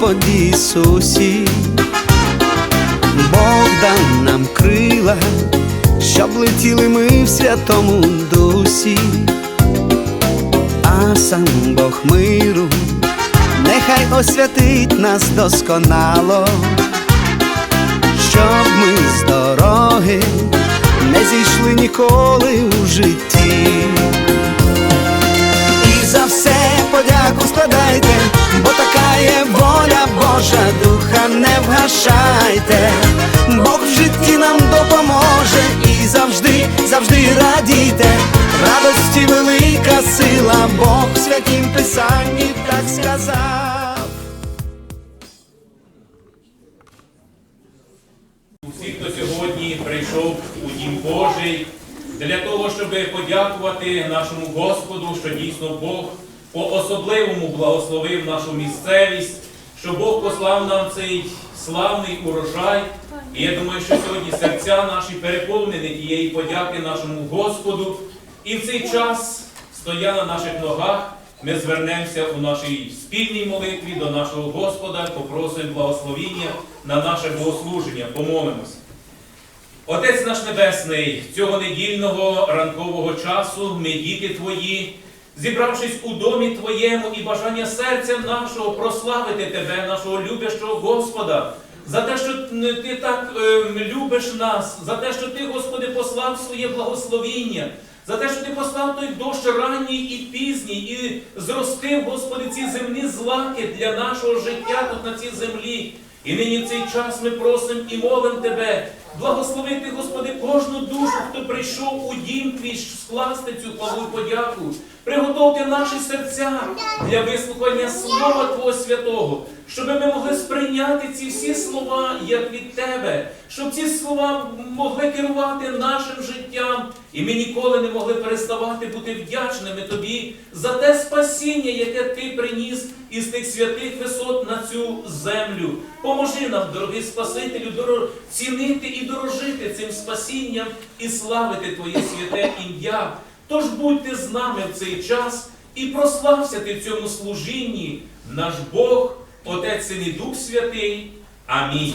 Господі Ісусі, Бог дав нам крила, щоб летіли ми в Святому Дусі, а сам Бог миру, нехай освятить нас досконало, щоб ми з дороги не зійшли ніколи у житті. І за все подяку складайте, бо є воля Божа, духа не вгашайте, Бог в житті нам допоможе і завжди, завжди радійте, радості велика сила, Бог в святім писанні так сказав. Усі, хто сьогодні прийшов у Дім Божий, для того, щоб подякувати нашому Господу, що дійсно Бог по-особливому благословив нашу місцевість, що Бог послав нам цей славний урожай. І я думаю, що сьогодні серця наші переповнені тієї подяки нашому Господу. І в цей час, стоя на наших ногах, ми звернемося у нашій спільній молитві до нашого Господа, попросимо благословіння на наше богослуження, помолимось. Отець наш Небесний, цього недільного ранкового часу ми, діти Твої, зібравшись у домі Твоєму і бажання серця нашого прославити Тебе, нашого любящого Господа, за те, що Ти так ем, любиш нас, за те, що Ти, Господи, послав своє благословіння, за те, що Ти послав той дощ ранній і пізній, і зростив, Господи, ці земні злаки для нашого життя тут на цій землі. І нині в цей час ми просимо і молимо Тебе, благословити, Господи, кожну душу, хто прийшов у дім твій скласти цю хвалу подяку. Приготовте наші серця для вислухання Слова Твого Святого, щоб ми могли сприйняти ці всі слова, як від Тебе, щоб ці слова могли керувати нашим життям, і ми ніколи не могли переставати бути вдячними Тобі за те спасіння, яке Ти приніс із тих святих висот на цю землю. Поможи нам, дорогий Спасителю, доро- цінити і дорожити цим спасінням і славити Твоє святе ім'я. Тож будьте з нами в цей час і прослався ти в цьому служінні, наш Бог, Отець і Дух Святий. Амінь.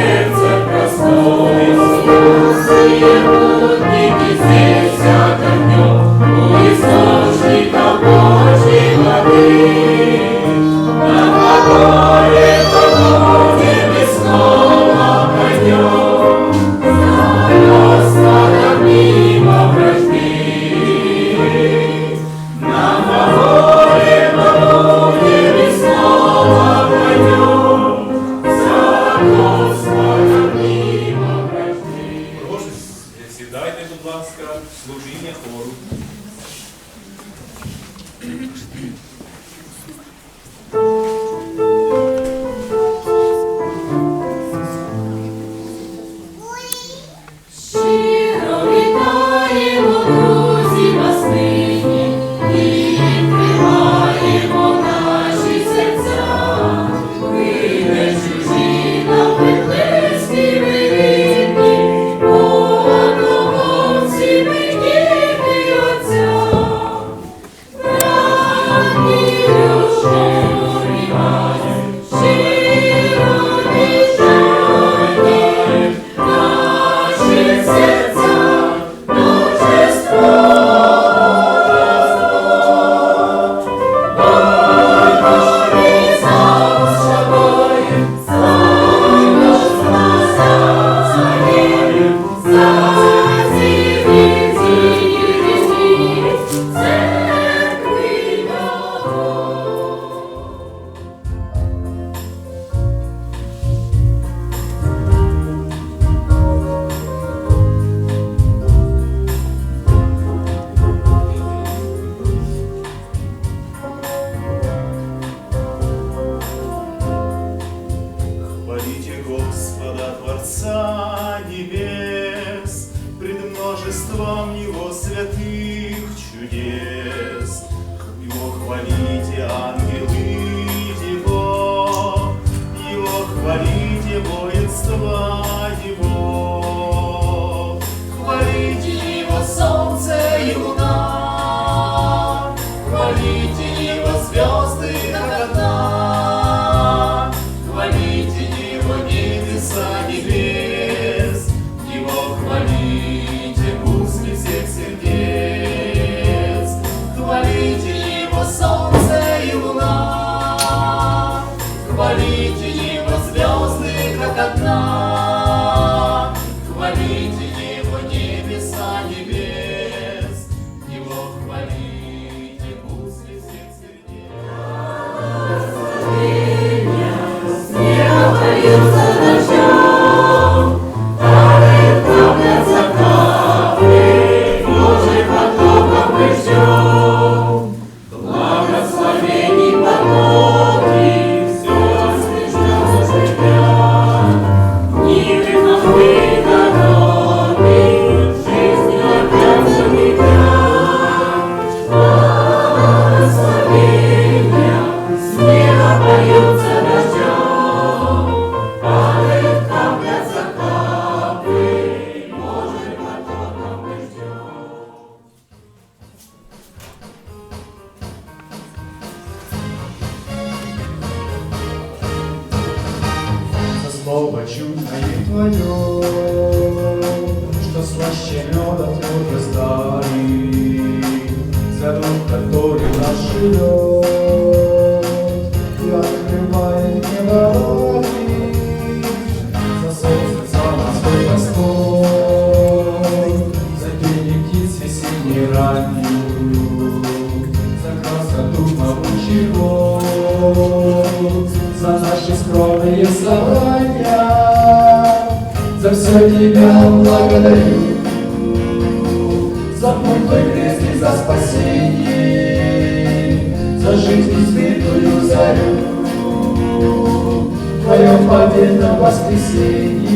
в твоем победном воскресенье,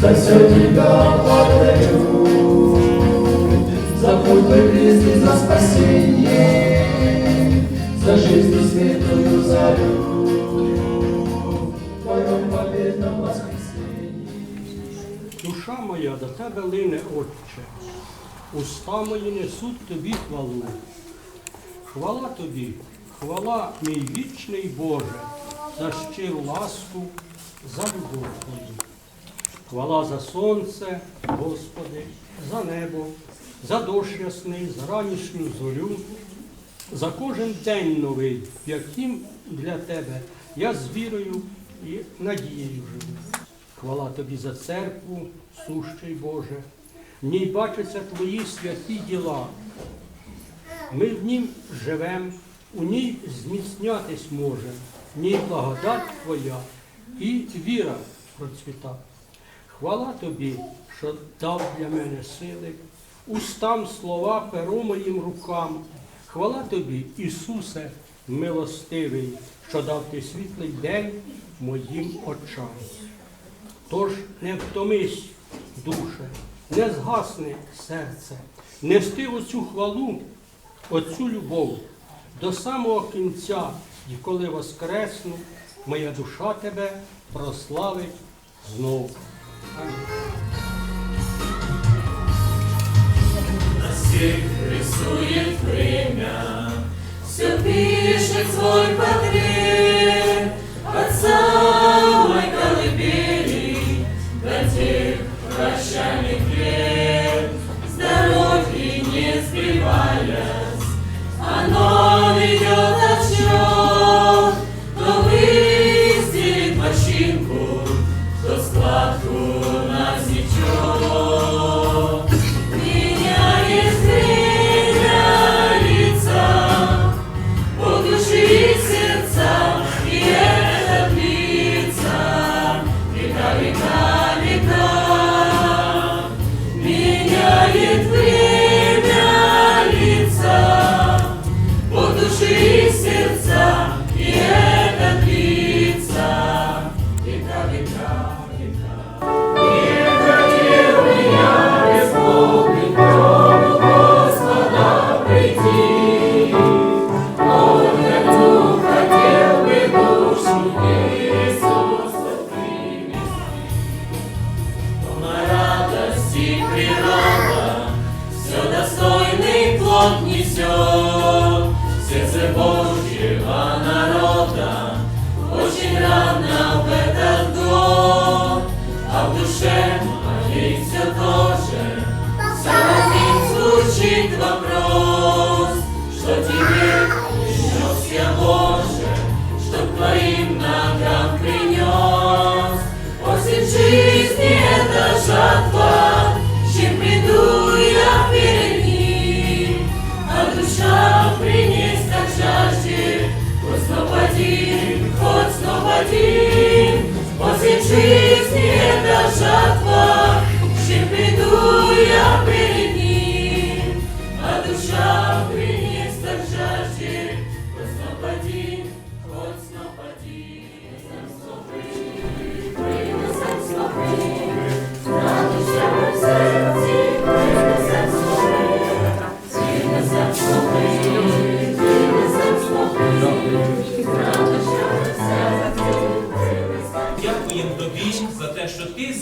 за все тебя благодарю, за путь твой крест за спасение, за жизнь и светлую зарю, в твоем. Душа моя до тебе лине, Отче, уста мої несуть тобі хвалу. Хвала тобі, хвала мій вічний Боже, за щиру ласку, за любов твою. Хвала за сонце, Господи, за небо, за дощ ясний, за ранішню зорю, за кожен день новий, яким для тебе я з вірою і надією живу. Хвала тобі за церкву, сущий Боже. В ній бачаться твої святі діла. Ми в нім живем, у ній зміцнятись можем, в ній благодать Твоя і віра процвіта. Хвала тобі, що дав для мене сили, устам слова перо моїм рукам. Хвала тобі, Ісусе, милостивий, що дав ти світлий день моїм очам. Тож не втомись, душе, не згасни серце, нести оцю хвалу, оцю любов до самого кінця, і коли воскресну, моя душа тебе прославить. Амінь. Рисует время, все пишет свой портрет от самой колыбели до тех прощальных лет. С дороги не сбиваясь, оно ведет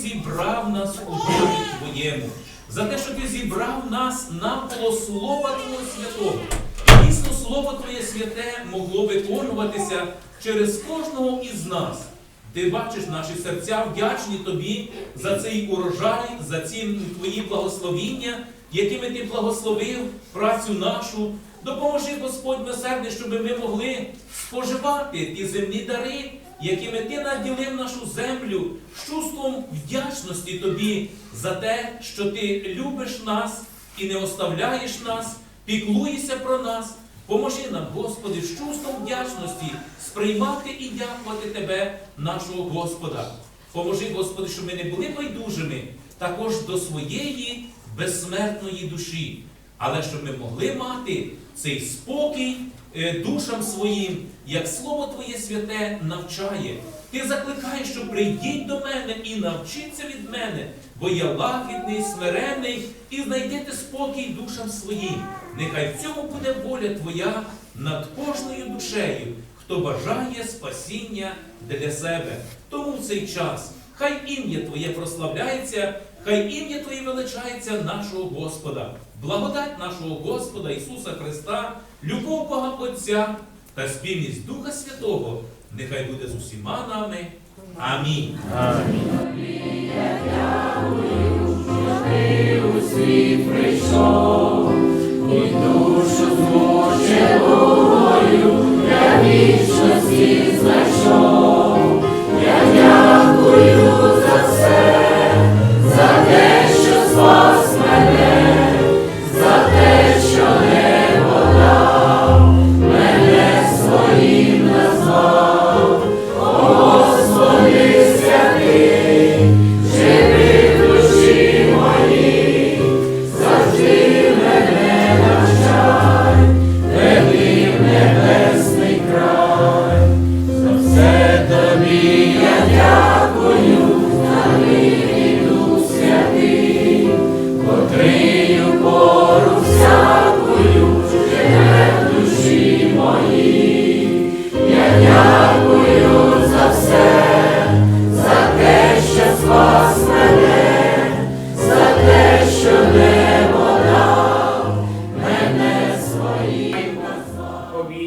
зібрав нас у домі Твоєму, за те, що Ти зібрав нас навколо Слова Твого Святого. Дійсно, Слово Твоє святе могло виконуватися через кожного із нас. Ти бачиш наші серця вдячні тобі за цей урожай, за ці твої благословіння, якими ти благословив працю нашу. Допоможи, Господь милосердний, щоб ми могли споживати ті земні дари, якими ти наділив нашу землю з чувством вдячності тобі за те, що ти любиш нас і не оставляєш нас, піклуєшся про нас. Поможи нам, Господи, з чувством вдячності сприймати і дякувати Тебе, нашого Господа. Поможи, Господи, щоб ми не були байдужими також до своєї безсмертної душі, але щоб ми могли мати цей спокій душам своїм, як Слово Твоє святе навчає. Ти закликаєш, що прийдіть до мене і навчіться від мене, бо я лагідний, смиренний, і знайдете спокій душам своїм. Нехай в цьому буде воля Твоя над кожною душею, хто бажає спасіння для себе. Тому в цей час хай ім'я Твоє прославляється, хай ім'я Твоє величається нашого Господа, благодать нашого Господа Ісуса Христа, любов Бога Отця та спільність Духа Святого, нехай буде з усіма нами. Амінь. по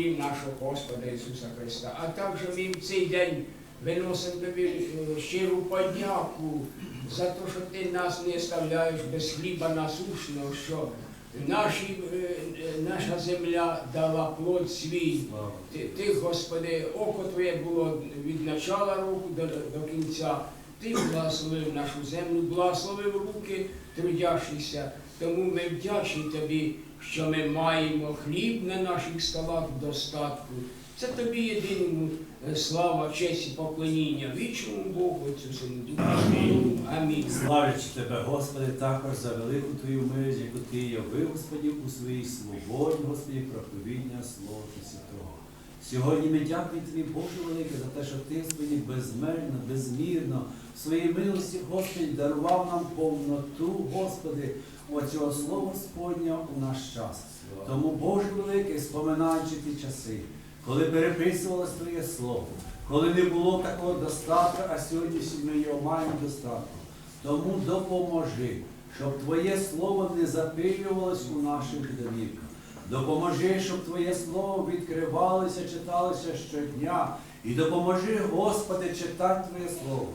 вірі нашого Господа Ісуса Христа. А також ми в цей день виносимо тобі е, щиру подяку за те, що ти нас не ставляєш без хліба насущного, що наші, е, е, наша земля дала плод свій. Ти, ти, Господи, око Твоє було від начала року до, до кінця. Ти благословив нашу землю, благословив руки трудящихся. Тому ми вдячні тобі, що ми маємо хліб на наших столах в достатку. Це тобі єдиному е, слава, честь і поклоніння, вічному Богу, Отцю Сину. Святому. Амінь. Славлячи тебе, Господи, також за велику Твою милість, яку Ти явив, Господі, у своїй свободі, Господі, проповідня Слова Святого. Сьогодні ми дякуємо Тобі, Боже великий, за те, що Ти, Господі, безмерно, безмірно, в своїй милості, Господи, дарував нам повноту, Господи, оцього Слова Господнього у наш час. Тому, Боже великий, споминаючи ті часи, коли переписувалось Твоє Слово, коли не було такого достатку, а сьогодні ми його маємо достатку. Тому допоможи, щоб Твоє Слово не запилювалось у наших домівках. Допоможи, щоб Твоє Слово відкривалося, читалося щодня. І допоможи, Господи, читати Твоє Слово,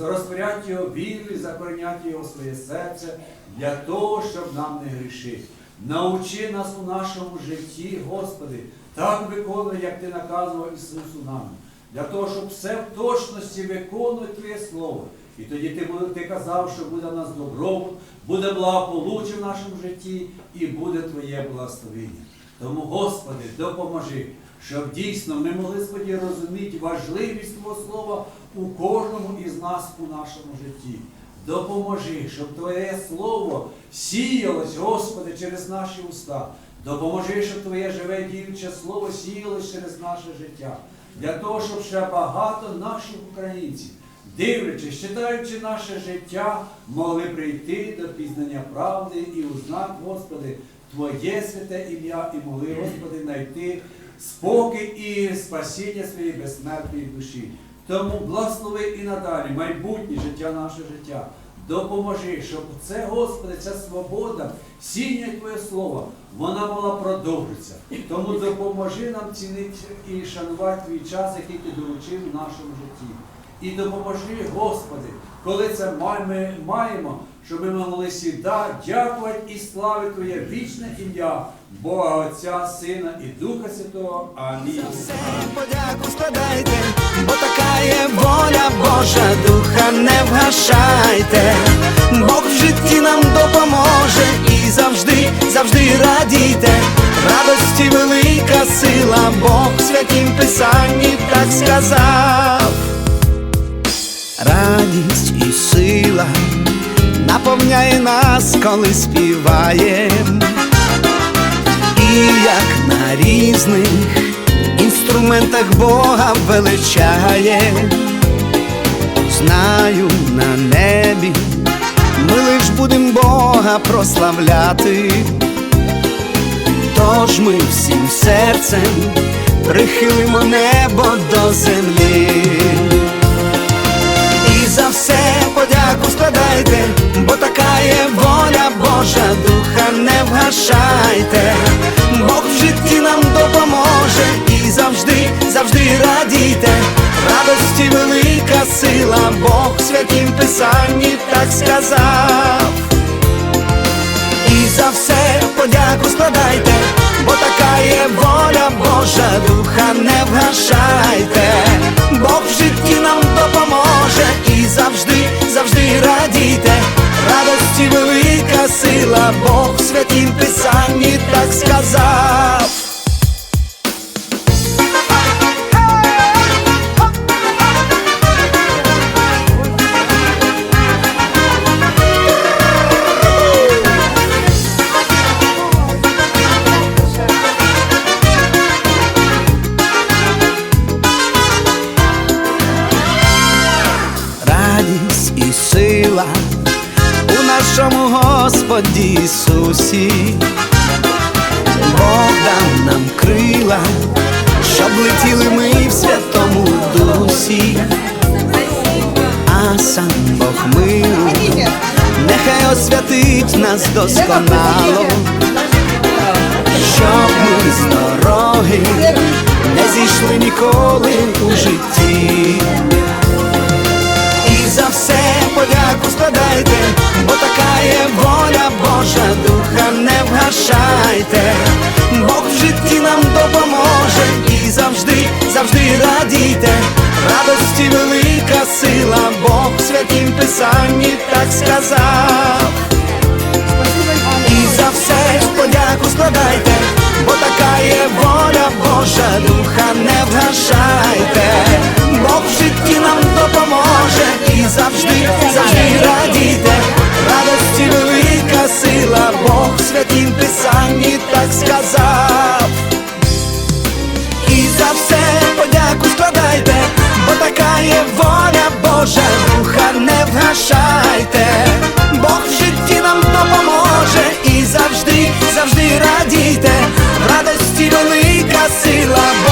розтворяти його вірою, закореняти його своє серце для того, щоб нам не грішити. Научи нас у нашому житті, Господи, так виконуй, як Ти наказував Ісусу нам, для того, щоб все в точності виконувати Твоє Слово. І тоді ти, ти казав, що буде в нас добробут, буде благополуччя в нашому житті і буде Твоє благословення. Тому, Господи, допоможи, щоб дійсно ми могли Господі розуміти важливість Твого Слова у кожному із нас у нашому житті. Допоможи, щоб Твоє Слово сіялось, Господи, через наші уста. Допоможи, щоб Твоє живе діюче Слово сіялось через наше життя. Для того, щоб ще багато наших українців, дивлячись, читаючи наше життя, могли прийти до пізнання правди і узнати, Господи, Твоє святе ім'я і могли, Господи, знайти спокій і спасіння своєї безсмертної душі. Тому благослови і надалі майбутнє життя, наше життя. Допоможи, щоб це, Господи, ця свобода, сіння Твоє Слово, вона була продовжитися. Тому допоможи нам цінити і шанувати твій час, який ти доручив в нашому житті. І допоможи, Господи, коли це ми маємо, щоб ми могли сіда дякувати і славити Твоє вічне ім'я, Бога Отця, Сина і Духа Святого. Амінь. Все подяку складайте, бо така є воля Божа, духа не вгашайте, Бог в житті нам допоможе і завжди, завжди радійте. Радості велика сила, Бог в святім писанні так сказав. Радість і сила наповняє нас, коли співаєм. І як на різних інструментах Бога величає, знаю на небі, ми лиш будем Бога прославляти, тож ми всім серцем прихилимо небо до землі. І за все подяку складайте, бо така є воля Божа, духа не вгашайте, Бог в житті нам допоможе і завжди, завжди радійте. Радості велика сила, Бог в святім писанні так сказав. І за все подяку складайте, бо така є воля Божа, духа не вгашайте, сила, Бог в святім писанні так сказав. Летіли ми в Святому Дусі, а сам Бог миру, нехай освятить нас досконало, щоб ми з дороги не зійшли ніколи у житті. І за все подяку складайте, бо така є воля Божа, духа не вгашайте, Бог в житті нам допоможе завжди, завжди радійте. Радості велика сила, Бог в святім писанні так сказав. І за все подяку складайте, бо така є воля Божа, духа не вгашайте, Бог в житті нам допоможе і завжди, завжди радійте. Радості велика сила, Бог в святім писанні так сказав все подяку складайте, бо така є воля Божа, духа не вгашайте, Бог в житті нам допоможе і завжди, завжди радійте, радості велика сила. Бога.